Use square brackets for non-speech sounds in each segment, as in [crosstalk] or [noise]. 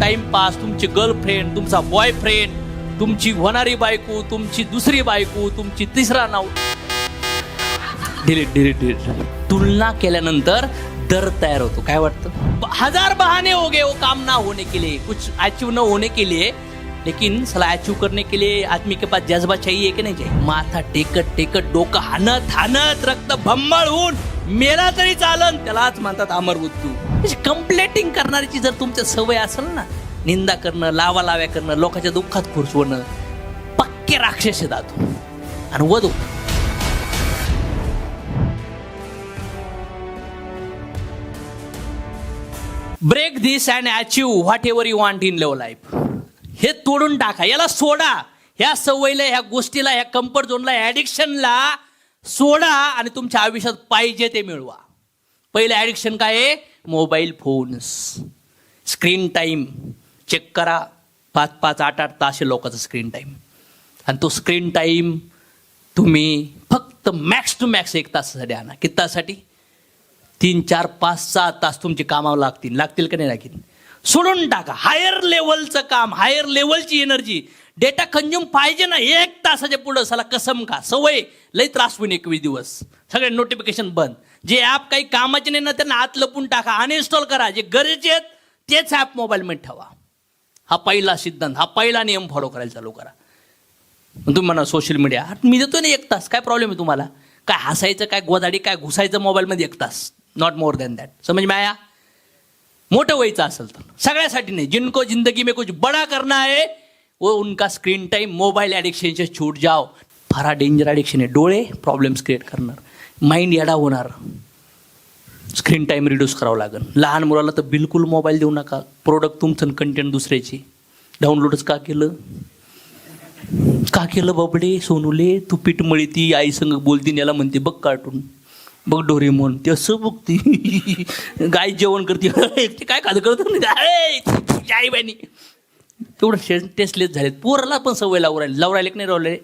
Timepass तुमची girlfriend तुमचा boyfriend तुमची होणारी बायको तुमची दुसरी बायको तुमची तिसरा नाव. डिलीट डिलीट डिलीट तुलना केल्यानंतर दर तयार होतो. काय वाटतं? ब- हजार बहाने हो गए वो काम ना होने के लिए. कुछ अचीव न होने के लिए. लेकिन सला अचीव करने के लिए आदमी के पास जज्बा चाहिए की नाही चाहिए? माथा टेकत टेकत डोकं हानत हानत रक्त भंबळ होऊन मेला तरी चालन. त्यालाच म्हणतात अमरवृत्तू कंप्लेटिंग करणाऱ्याची जर तुमच्या सवय असेल ना निंदा करणं लावा लाव्या करणं लोकांच्या दुःखात खुरसवणं पक्के राक्षस दातो आणि वधू. Break this and achieve whatever you want in love life हे तोडून टाका. याला सोडा. ह्या सवयीला ह्या गोष्टीला ह्या कम्फर्ट झोनला ॲडिक्शनला सोडा आणि तुमच्या आयुष्यात पाहिजे ते मिळवा. पहिलं ॲडिक्शन काय आहे? Mobile phones screen time check करा. पाच पाच आठ आठ तास लोकांचा स्क्रीन टाईम आणि तो स्क्रीन टाईम तुम्ही फक्त मॅक्स टू मॅक्स एक तासासाठी आणा. किती तासासाठी? तीन चार पाच सहा तास तुमची कामावर लागतील. लागतील का नाही लागतील? सोडून टाका. हायर लेवलचं काम हायर लेवलची एनर्जी डेटा कंझ्युम पाहिजे ना. एक तासाच्या पुढं साला कसम का सवय. लई त्रास होईन एकवीस दिवस. सगळे नोटिफिकेशन बंद. जे ॲप काही कामाचे नाही ना त्यांना आत लपून टाका अनइन्स्टॉल करा. जे गरजेचे आहेत तेच ॲप मोबाईलमध्ये ठेवा. हा पहिला सिद्धांत हा पहिला नियम फॉलो करायला चालू करा. मग तुम्ही म्हणा सोशल मीडिया मी देतो ना एक तास काय प्रॉब्लेम आहे तुम्हाला? काय हसायचं काय गोदाडी काय घुसायचं मोबाईलमध्ये एक तास? नॉट मोर दॅन दॅट समज माया? मोठं व्हायचं असेल तर. सगळ्यासाठी नाही. जिनको जिंदगी में कुछ बड़ा करना है वो उनका स्क्रीन टाईम मोबाईल ॲडिक्शनचे छूट जाओ. फार डेंजर ॲडिक्शन आहे. डोळे प्रॉब्लेम्स क्रिएट करणार. माइंड याडा होणार. स्क्रीन टाईम रिड्यूस करावं लागेल. लहान मुलाला तर बिलकुल मोबाईल देऊ नका. प्रोडक्ट तुमचं कंटेंट दुसऱ्याची. डाउनलोडच का केलं? का केलं बाबडे सोनूले? तू पीठ मळी आई संग बोलती याला म्हणते बघ कार्टून बघ डोरेमोन ते असं बघती. [laughs] गाय जेवण करते. ते काय खात करत आई बाईनी तेवढं टेस्टलेस झालेत. पोराला पण सवय लावू राहिली. लावू राहिले की नाही राहिले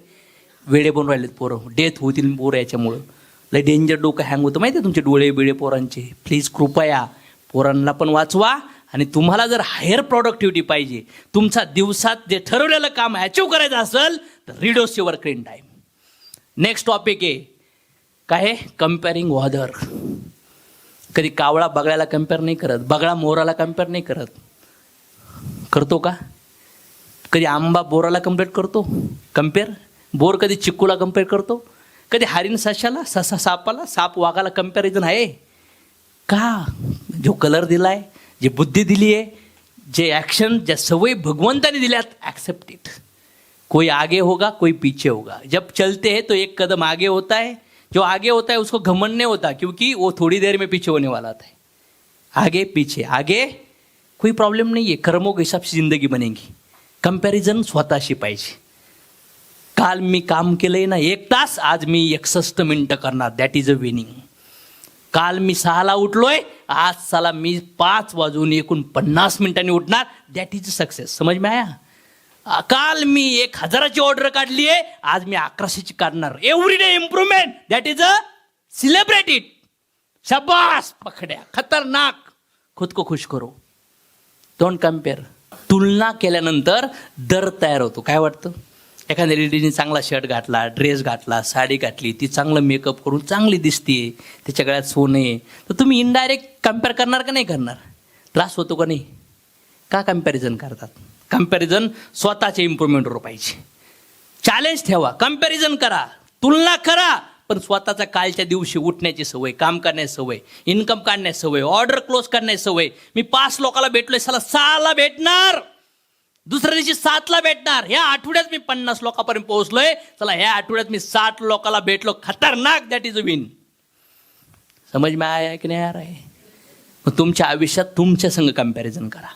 वेडे बनून राहिलेत पोरं. डेथ होतील पोरं याच्यामुळं. लय डेंजर डोकं हँग होतं. माहिती आहे तुमचे डोळे बिळे पोरांचे? प्लीज कृपया पोरांना पण वाचवा आणि तुम्हाला जर हायर प्रॉडक्टिव्हिटी पाहिजे तुमचा दिवसात जे ठरवलेलं काम अचीव करायचं असेल तर reduce your screen time next topic आहे काय कम्पेअरिंग वॉदर कधी कावळा बगळ्याला कंपेअर नाही करत बगळा मोराला कंपेअर नाही करत. करतो का? कधी आंबा बोराला कंपेअर करतो? कंपेअर बोर कधी चिक्कूला कंपेअर करतो? कधी हरिण सशाला ससा सापाला साप वाघाला कंपॅरिझन आहे? का? जो कलर दिला आहे जी बुद्धी दिली आहे जे ॲक्शन ज्या सवयी भगवंताने दिल्यात ॲक्सेप्ट इट कोई आगे होगा कोई पीछे होगा. जब चलते हैं तो एक कदम आगे होता है. जो आगे होता है उसको घमंड नहीं होता क्योंकि वो थोड़ी देर में पीछे होने वाला था. आगे पीछे. आगे कोई प्रॉब्लम नहीं है. कर्मों के हिसाब से जिंदगी बनेगी. कंपॅरिझन स्वतःशी पाहिजे. काल मी काम केलंय ना एक तास आज मी एकसष्ट मिनटं करणार. दॅट इज अ विनिंग काल मी सहाला उठलोय आज साला मी पाच वाजून एकूण पन्नास मिनिटांनी उठणार. दॅट इज सक्सेस समज माया? आया काल मी एक हजाराची ऑर्डर काढली आहे आज मी अकराशेची काढणार. Every day improvement that is a celebrate it शबास पकड्या. खतरनाक. खुद को खुश करो. डोंट कंपेअर तुलना केल्यानंतर दर तयार होतो. काय वाटतं? एखाद्या लेडीने चांगला शर्ट घातला ड्रेस घातला साडी घातली ती चांगलं मेकअप करून चांगली दिसते त्याच्या गळ्यात सोनं आहे. तर तुम्ही इनडायरेक्ट कंपेअर करणार का नाही करणार? त्रास होतो का नाही? का कंपॅरिझन करतात? कंपॅरिझन स्वतःच्या इम्प्रुव्हमेंटवर पाहिजे चॅलेंज ठेवा कंपॅरिझन करा तुलना करा पण स्वतःचा कालच्या दिवशी उठण्याची सवय काम करण्याची सवय इन्कम काढण्याची सवय ऑर्डर क्लोज करण्याची सवय. मी पाच लोकाला भेटलोय साला सहाला भेटणार! दुसऱ्या दिवशी सातला भेटणार. ह्या आठवड्यात मी पन्नास लोकांपर्यंत पोहोचलोय. चला ह्या आठवड्यात मी साठ लोकांना भेटलो. खतरनाक दॅट इज अ विन समज में आया की नाही यार आहे? मग तुमच्या आयुष्यात तुमच्या संग कंपॅरिझन करा.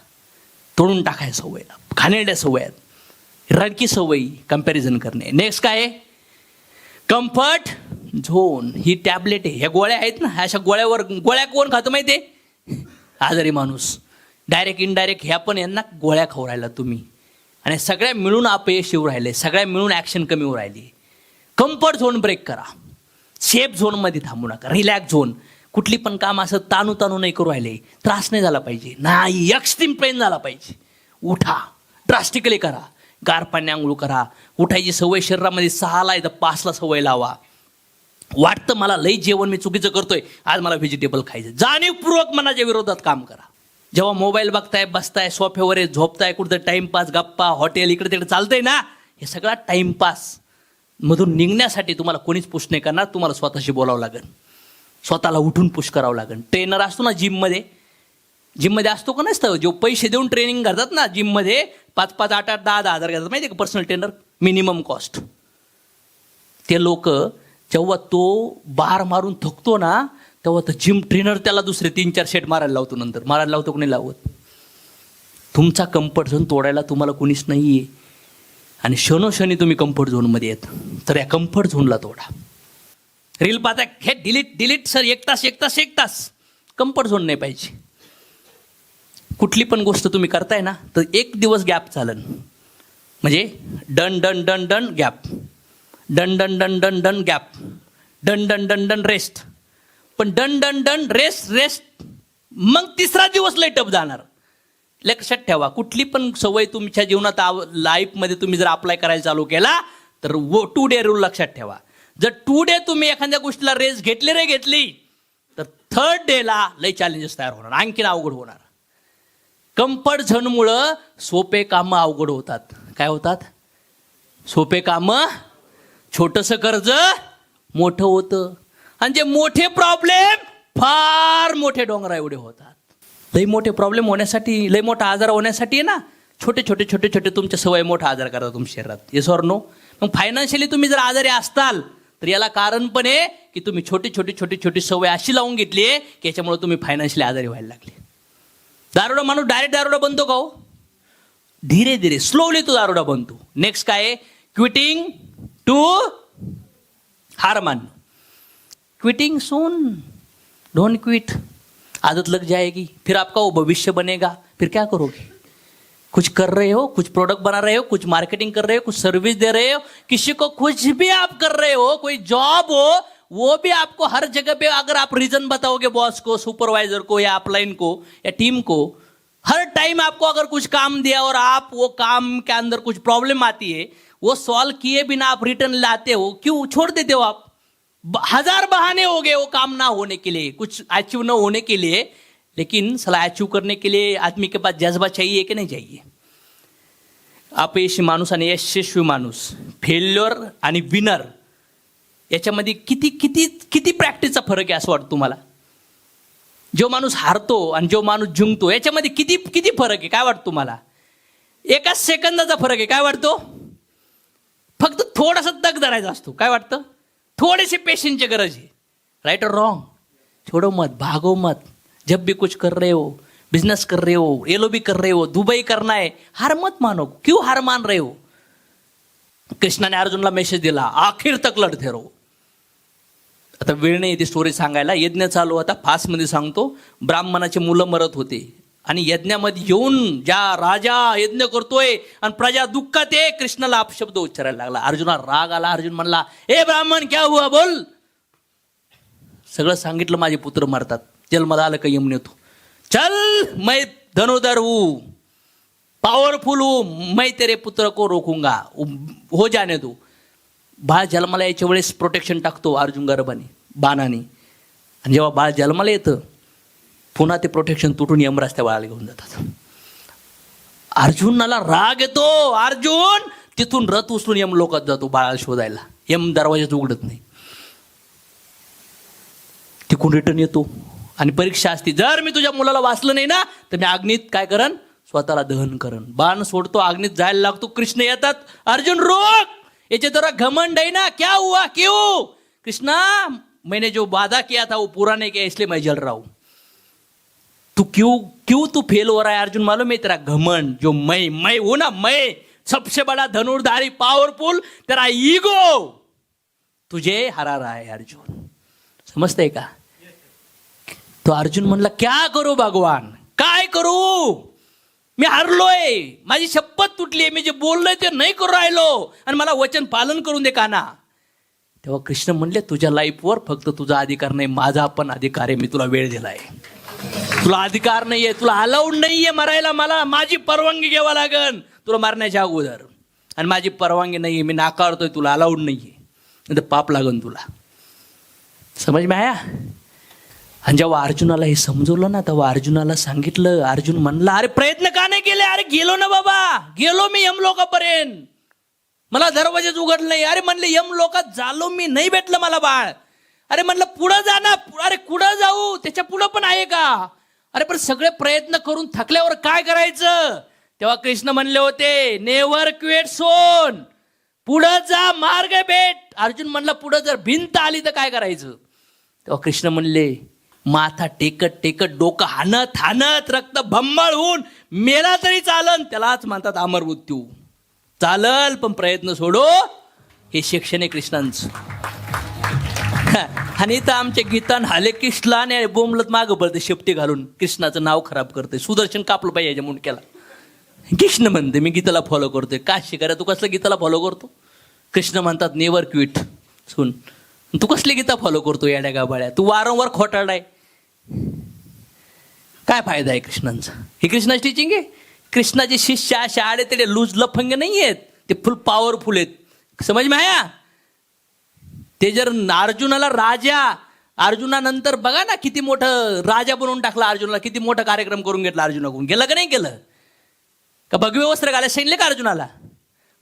तोडून टाकाय सवयला घाणेरड्या सवय आहेत. रडकी सवयी कंपॅरिझन करणे. नेक्स्ट काय कम्फर्ट झोन ही टॅबलेट आहे. ह्या गोळ्या आहेत ना? ह्या अशा गोळ्यावर गोळ्या कोण खातो माहिती आहे आजारी माणूस. डायरेक्ट इनडायरेक्ट ह्या पण यांना गोळ्या खाऊ राहिला तुम्ही. आणि सगळ्या मिळून अपयश येऊ राहिले सगळ्या मिळून ॲक्शन कमी होऊ राहिली. कम्फर्ट झोन ब्रेक करा. सेफ झोनमध्ये थांबू नका. रिलॅक्स झोन कुठली पण काम असं ताणू ताणू नाही करू राहिले. त्रास नाही झाला पाहिजे. नाही एक्स्ट्रीम पेन झाला पाहिजे. उठा. ड्रास्टिकली करा. गार पाणी आंघोळ करा. उठायची सवय शरीरामध्ये सहाला आहे तर पाचला सवय लावा. वाटतं मला लई जेवण मी चुकीचं करतोय. आज मला व्हेजिटेबल खायचं. जाणीवपूर्वक मनाच्या विरोधात काम करा. जेव्हा मोबाईल बघताय बसताय सोफ्यावर आहे, झोपताय कुठं टाइमपास गप्पा हॉटेल इकडे तिकडे चालतंय ना हे सगळा टाइमपास मधून निघण्यासाठी तुम्हाला कोणीच पुश नाही करणार. तुम्हाला स्वतःशी बोलावं लागेल. स्वतःला उठून पुश करावं लागेल. ट्रेनर असतो ना जिममध्ये जिममध्ये असतो का नसतं? जो पैसे देऊन ट्रेनिंग करतात ना जिममध्ये पाच पाच आठ आठ दहा दहा हजार घेतात. माहिती आहे का पर्सनल ट्रेनर मिनिमम कॉस्ट ते लोक जेव्हा तो बार मारून थकतो ना तेव्हा तर जिम ट्रेनर त्याला दुसरे तीन चार सेट मारायला लावतो नंतर. मारायला लावतो कोणी लावत? तुमचा कम्फर्ट झोन तोडायला तुम्हाला कोणीच नाही आहे आणि क्षणोक्षणी तुम्ही कम्फर्ट झोनमध्ये येत. तर या कम्फर्ट झोनला तोडा. रील पाहता हे डिलीट डिलीट सर एक तास एक तास एक तास. कम्फर्ट झोन नाही पाहिजे. कुठली पण गोष्ट तुम्ही करताय ना तर एक दिवस गॅप चालन. म्हणजे done done done done gap done done done done done gap done done done done rest पण done done done rest rest मग तिसरा दिवस लेटअप जाणार. लक्षात ठेवा कुठली पण सवय तुमच्या जीवनात आव लाईफमध्ये तुम्ही जर अप्लाय करायला चालू केला तर वो टू डे रूल लक्षात ठेवा. जर टू डे तुम्ही एखाद्या गोष्टीला रेस घेतली रे घेतली तर थर्ड डेला लई चॅलेंजेस तयार होणार आणखीन अवघड होणार. कम्फर्ट झोनमुळं सोपे कामं अवघड होतात. काय होतात? सोपे कामं छोटंसं कर्ज मोठं होतं. आणि जे मोठे प्रॉब्लेम फार मोठे डोंगरा एवढे होतात. लई मोठे प्रॉब्लेम होण्यासाठी लई मोठा आजार होण्यासाठी आहे ना छोटे छोटे छोटे छोटे तुमच्या सवय मोठा आजार करतात तुमच्या शरीरात. येस ऑर नो मग फायनान्शियली तुम्ही जर आजारी असताल तर याला कारण पण आहे की तुम्ही छोटी छोटी छोटी छोटी सवय अशी लावून घेतली आहे की याच्यामुळे तुम्ही फायनान्शियली आजारी व्हायला लागले. दारोडा माणूस डायरेक्ट दारोडा बनतो का हो? धीरे धीरे स्लोली तो दारोडा बनतो. नेक्स्ट काय क्विटिंग टू हार मानणं. क्विटिंग सोन डोंट क्विट आदत लग जाएगी, फिर आपका वो भविष्य बनेगा। फिर क्या करोगे? कुछ कर रहे हो, कुछ प्रोडक्ट बना रहे हो, कुछ मार्केटिंग कर रहे हो, कुछ सर्विस दे रहे हो, किसी को कुछ भी आप कर रहे हो, कोई जॉब हो, वो भी आपको हर जगह पे अगर आप रीजन बताओगे बॉस को सुपरवाइजर को या अपलाइन को या टीम को, हर टाइम आपको अगर कुछ काम दिया और आप वो काम के अंदर कुछ प्रॉब्लम आती है, वो सॉल्व किए बिना आप रिटर्न लाते हो, क्यों? छोड़ देते हो आप। हजार बहाने हो गए वो काम ना होने के लिए कुछ अचीव न होने के लिए लेकिन सला अचीव करने के लिए आदमी के पास जज्बा चाहिए कि नहीं चाहिए? अपयशी माणूस आणि यशस्वी माणूस फेल्युअर आणि विनर याच्यामध्ये किती किती किती प्रॅक्टिसचा फरक आहे असं वाटतं तुम्हाला? जो माणूस हारतो आणि जो माणूस जिंकतो याच्यामध्ये किती किती फरक आहे? काय वाटतं तुम्हाला? एकाच सेकंदाचा फरक आहे. काय वाटतो? फक्त थोडासा दग धरायचा असतो. काय वाटतं? थोडेसे पेशंटची गरज आहे. राईट और रॉंग छोड़ो मत भागो मत. जब भी कुछ कर रहे हो बिजनेस कर रहे हो एलो भी कर रहे हो दुबई करना है हार मत मानो. क्यों हार मान रहे हो? कृष्णाने अर्जुनला मेसेज दिला आखिर तक लढते रो आता वेळ नाही ती स्टोरी सांगायला. यज्ञ चालू होता फास्टमध्ये सांगतो. ब्राह्मणाचे मुलं मरत होते. आणि यज्ञामध्ये येऊन ज्या राजा यज्ञ करतोय आणि प्रजा दुःखात आहे कृष्णाला अपशब्द उच्चारायला लागला. अर्जुना राग आला. अर्जुन म्हणला ए ब्राह्मण क्या हुआ? बोल. सगळं सांगितलं माझे पुत्र मरतात. जन्माला आलं का यमुने येतो. चल मै धनुधर हू. पावरफुल हू. मै तेरे पुत्र को रोखूंगा. हो जाने दो. बाळ जन्माला यायच्या वेळेस प्रोटेक्शन टाकतो अर्जुन गर्भाने बाणाने. आणि जेव्हा बाळ जन्माला येतं पुन्हा ते प्रोटेक्शन तुटून यम त्या बाळाला घेऊन जातात. अर्जुनाला राग येतो. अर्जुन तिथून रथ उचलून यम लोकात जातो बाळाला शोधायला. यम दरवाजाच उघडत नाही. तिकून रिटर्न येतो. आणि परीक्षा असते. जर मी तुझ्या मुलाला वाचलं नाही ना तर मी अग्नीत काय करन स्वतःला दहन करन बाण सोडतो अग्नीत जायला लागतो. कृष्ण येतात. अर्जुन रोग! याचे जरा घमंड आहे ना. क्या हुआ? क्यों? कृष्णा मैंने जो वादा किया था वो पूरा नहीं किया इसलिए मैं जल रहा हूं. तू क्यों क्यों तू फेल हो रहा है अर्जुन? मालूम है तेरा घमंड? जो मैं मैं हूं ना मैं सबसे बड़ा धनुर्धारी पावरफुल तेरा ईगो तुझे हरा रहा है अर्जुन। समजते का तो अर्जुन म्हणला क्या करू भगवान? काय करू? मी हरलोय. माझी शपथ तुटली मी जे बोललोय ते नाही करू राहिलो. आणि मला वचन पालन करून दे काना. तेव्हा कृष्ण म्हणले तुझ्या लाईफवर फक्त तुझा अधिकार नाही माझा पण अधिकार आहे. मी तुला वेळ दिलाय. तुला अधिकार नाहीये तुला अलाउड नाहीये मरायला मला माझी परवानगी घ्यावा लागन तुला मारण्याच्या अगोदर. आणि माझी परवानगी नाहीये मी नाकारतोय तुला अलाउड नाहीये. नाही तर पाप लागन तुला. समज मी आया आणि जेव्हा अर्जुनाला हे समजवलं ना तेव्हा अर्जुनाला सांगितलं अर्जुन म्हणला अरे प्रयत्न का नाही केले? अरे गेलो ना बाबा. गेलो मी यम लोकापर्यंत. मला दरवाजेच उघडलं नाही. अरे म्हणले यम लोकात झालो मी नाही भेटलं मला बाळ. अरे म्हणलं पुढं जा ना. अरे कुठं जाऊ? त्याच्या पुढं पण आहे का? अरे पण सगळे प्रयत्न करून थकल्यावर काय करायचं? तेव्हा कृष्ण म्हणले होते नेवर क्वेट सोन पुढं जा मार्ग भेट. अर्जुन म्हणला पुढं जर भिंत आली तर काय करायचं? तेव्हा कृष्ण म्हणले माथा टेकत टेकत डोकं हाणत हाणत रक्त भंबळ होऊन मेला तरी चालन. त्यालाच म्हणतात अमर मृत्यू. चालल पण प्रयत्न सोडो हे शिक्षण आहे कृष्णांचं. आणि इथं आमच्या गीतान हाले कृष्णा आणि बोंबलत मागं पडते शेपटी घालून. कृष्णाचं नाव खराब करते. सुदर्शन कापलं पाहिजे म्हणून मुंडक्याला. कृष्ण म्हणते मी गीताला फॉलो करतोय. का शिकारा तू कसलं गीताला फॉलो करतो? कृष्ण म्हणतात नेवर क्विट. सुन. तू कसली गीता फॉलो करतो याड्या गाबाळ्या तू वारंवार खोटाडाय काय फायदा आहे कृष्णांचा? हे कृष्णाची टीचिंग आहे? कृष्णाचे शिष्य अशा आडे तेडे लूज लफंग नाही आहेत. ते फुल पॉवरफुल आहेत. समज माया? ते जर अर्जुनाला राजा अर्जुनानंतर बघा ना किती मोठं राजा बनवून टाकला अर्जुनाला किती मोठा कार्यक्रम करून घेतला अर्जुनाकडून. गेलं का नाही गेलं? का भगवे वस्त्र घालायला सांगितले का अर्जुनाला?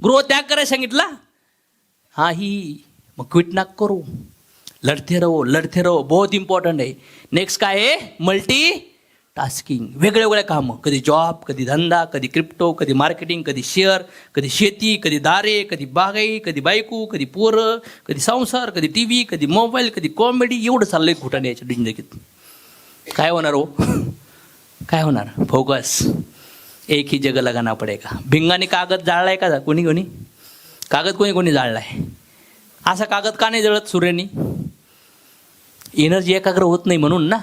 गृह त्याग करायला सांगितला? हा ही मग क्विट नाक करू. लढते रहो लढते रहो. बहुत इम्पॉर्टंट आहे. नेक्स्ट काय आहे? मल्टी टास्किंग वेगळ्या वेगळ्या कामं. कधी जॉब कधी धंदा कधी क्रिप्टो कधी मार्केटिंग कधी शेअर कधी शेती कधी दारे कधी बागाई कधी बायको कधी पोरं कधी संसार कधी टी व्ही कधी मोबाईल कधी कॉमेडी एवढं चाललंय घुटाने याच्या जिंदगीत काय होणार हो? [laughs] काय होणार? फोकस. एक ही जग लगाना पडेगा. भिंगाने कागद जाळलाय का? कोणी कोणी? कागद कोणी कोणी जाळलाय? असा कागद का नाही जळत सूर्यानी? एनर्जी एकाग्र होत नाही म्हणून ना?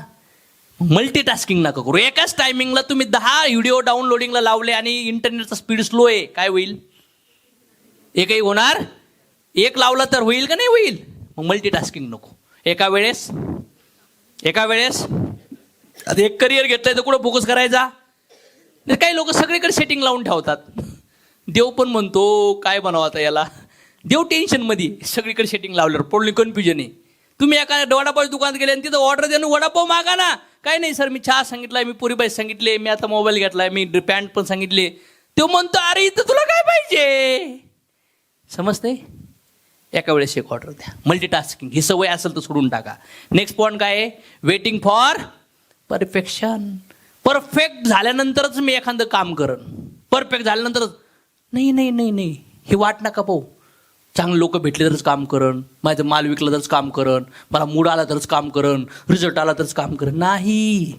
मल्टीटास्किंग नका करू. एकाच टायमिंगला तुम्ही दहा व्हिडिओ डाउनलोडिंगला लावले आणि इंटरनेटचा स्पीड स्लो आहे काय होईल? एकही होणार? एक लावला तर होईल का नाही होईल? मग मल्टीटास्किंग नको. एका वेळेस एका वेळेस. आता एक करिअर घेतलंय तर कुठं फोकस करायचा? नाही काही लोक सगळीकडे सेटिंग लावून ठेवतात. देव पण म्हणतो काय बनावा आता याला? देव टेन्शनमध्ये सगळीकडे सेटिंग लावल्यावर पडली कन्फ्युजन आहे. तुम्ही एका वडापाव दुकानात गेले आणि तिथं ऑर्डर देणं वडापाव मागा ना. काही नाही सर मी चहा सांगितलाय मी पुरीबाई सांगितले मी आता मोबाईल घेतलाय मी पॅन्ट पण सांगितले. तो म्हणतो अरे इथं तुला काय पाहिजे? समजते एका वेळेस एक ऑर्डर द्या. मल्टीटास्किंग ही सवय असेल तर सोडून टाका. नेक्स्ट पॉईंट काय आहे? वेटिंग फॉर परफेक्शन परफेक्ट झाल्यानंतरच मी एखादं काम करन. परफेक्ट झाल्यानंतरच. नाही नाही नाही नाही. हे वाट नका पाहू. चांगले लोक भेटले तरच काम करण माझं माल विकला तरच काम करण मला मूड आला तरच काम करण रिझल्ट आला तरच काम करण. नाही.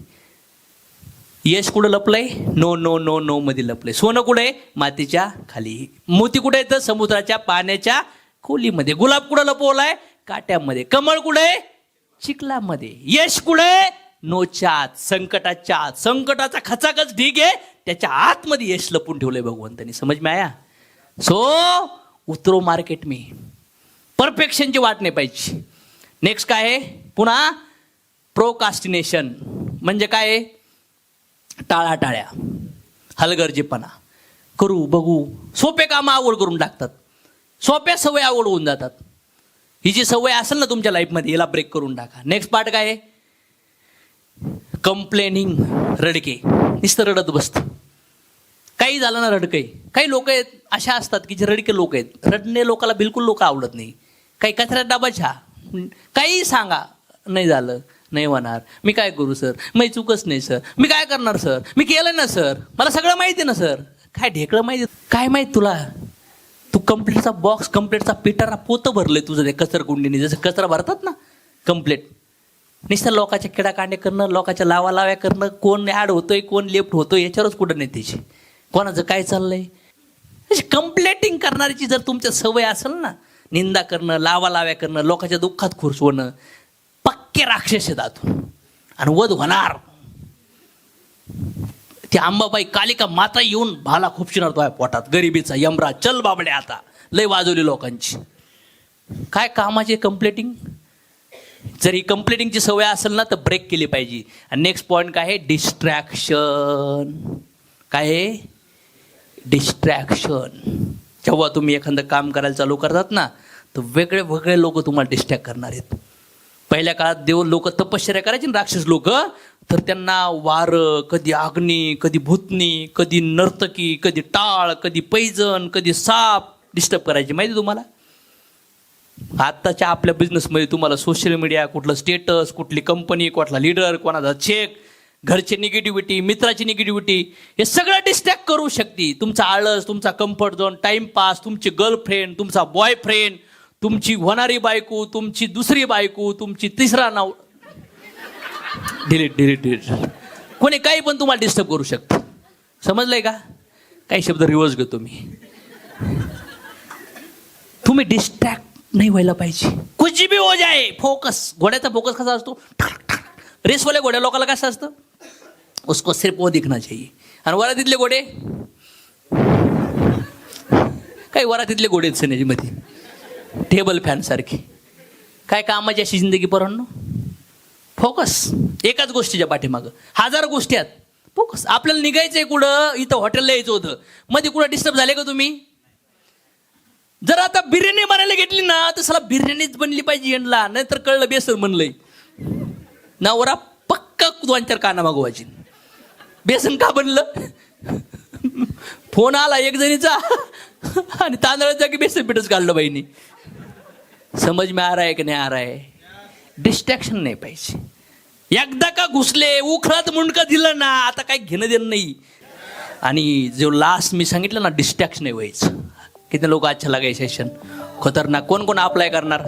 यश कुठं लपलंय? नो नो नो नो मध्ये लपलंय. सोनं कुठे आहे? मातीच्या खाली. मोती कुठे येतं समुद्राच्या पाण्याच्या खोलीमध्ये. गुलाब कुठं लपवलाय? काट्यामध्ये. कमळ कुठे आहे? चिखलामध्ये. यश कुठे नोच्या आत संकटाच्या आत. संकटाचा खचाखच ढीग आहे. त्याच्या आतमध्ये यश लपून ठेवलंय भगवंतानी. समज माया? आया सो उतरो मार्केट मी. परफेक्शनची वाट नाही पाहिजे. नेक्स्ट काय आहे? पुन्हा प्रोकास्टिनेशन म्हणजे काय आहे? टाळाटाळ्या. हलगर्जीपणा. करू बघू. सोपे कामं आवड करून टाकतात. सोप्या सवय आवड होऊन जातात. ही जी सवय असेल ना तुमच्या लाईफमध्ये याला ब्रेक करून टाका. नेक्स्ट पार्ट काय आहे? कंप्लेनिंग रडके. नुसतं रडत बसतं. काही झालं ना रडकई. काही लोक आहेत अशा असतात की जे रडके लोक आहेत. रडणे लोकाला बिलकुल लोक आवडत नाही. काही कचऱ्यात डबा छा. काही सांगा नाही झालं नाही होणार. मी काय करू सर? मी चुकच नाही सर. मी काय करणार सर? मी केलं ना सर? मला सगळं माहिती आहे ना सर. काय ढेकळं माहिती काय माहीत तुला? तू कम्प्लेटचा बॉक्स कम्प्लेटचा पिटारा पोतं भरलंय तुझं ते कचरकुंडीने जसं कचरा भरतात ना कंप्लेट नुसतं लोकांच्या किडाकांडे करणं लोकांच्या लावा लाव्या करणं कोण ॲड होतोय कोण लेफ्ट होतोय याच्यावरच कुठं नाही त्याची कोणाचं काय चाललंय? अशी कंप्लेटिंग करणारीची जर तुमच्या सवय असेल ना निंदा करणं लावा लाव्या करणं लोकांच्या दुःखात खुर्सवणं पक्के राक्षस येतात आणि वध होणार. ती आंबाबाई कालिका माता येऊन भाला खूप तो पोटात. गरिबीचा यमरा चल बाबडे आता. लय वाजवली लोकांची. काय कामाची कंप्लेटिंग जर ही कंप्लेटिंगची सवय असेल ना तर ब्रेक केली पाहिजे. आणि नेक्स्ट पॉईंट काय आहे? डिस्ट्रॅक्शन काय आहे? डिस्ट्रॅक्शन जेव्हा तुम्ही एखादं काम करायला चालू करतात ना तर वेगळे वेगळे लोक तुम्हाला डिस्ट्रॅक्ट करणार आहेत. पहिल्या काळात देव लोक तपश्चर्या करायचे ना राक्षस लोक तर त्यांना वार कधी अग्नी कधी भूतनी कधी नर्तकी कधी टाळ कधी पैजण कधी साप डिस्टर्ब करायचे. माहिती तुम्हाला? आत्ताच्या आपल्या बिझनेसमध्ये तुम्हाला सोशल मीडिया कुठलं स्टेटस कुठली कंपनी कुठला लीडर कोणाचा चेक घरची निगेटिव्हिटी मित्राची निगेटिव्हिटी हे सगळं डिस्ट्रॅक्ट करू शकते. तुमचा आळस तुमचा कम्फर्ट झोन टाइमपास तुमची गर्लफ्रेंड तुमचा बॉयफ्रेंड तुमची होणारी बायको तुमची दुसरी बायको तुमची तिसरा नाव. डिलीट डिलीट डिलीट कोणी काही पण तुम्हाला डिस्टर्ब करू शकतं. समजलंय का? काही शब्द रिवर्स घेतो मी. तुम्ही डिस्ट्रॅक्ट नाही व्हायला पाहिजे. कुछ भी हो जाए फोकस घोड्याचा फोकस कसा असतो? रेसवाल्या घोड्या लोकांना कसं असतं? उसको सिर्फ वो दिखना चाहिए. आणि वरातीतले घोडे? काही वरातीतले घोडे आहेत सिनेजीमध्ये टेबल फॅन सारखे. काय कामाची अशी जिंदगी पोरांनो? फोकस एकाच गोष्टीच्या पाठीमागं. हजार गोष्टी आहेत. फोकस आपल्याला निघायचंय कुठं? इथं हॉटेलला यायचं होतं. मध्ये कुठं डिस्टर्ब झाले का तुम्ही? जर आता बिर्याणी बनायला घेतली ना तर सला बिर्याणीच बनली पाहिजे यांना. नाहीतर कळलं बेसन बनलंय. नवरा पक्का दोन काना मागवायची. बेसन का बनलं? फोन आला एक जणीचा आणि तांदळाचा की बेसन पीठच काढलं बाईनी. समज मी आ रहा की नाही आ रहा है डिस्ट्रॅक्शन नाही पाहिजे. एकदा का घुसले उखळात मुंडका दिलं ना आता काही घेणं देणं नाही. आणि जो लास्ट मी सांगितलं ना डिस्ट्रॅक्शन नाही व्हायचं. किती लोक अच्छा लागायचे सेशन खतरनाक. कोण कोण अप्लाय करणार?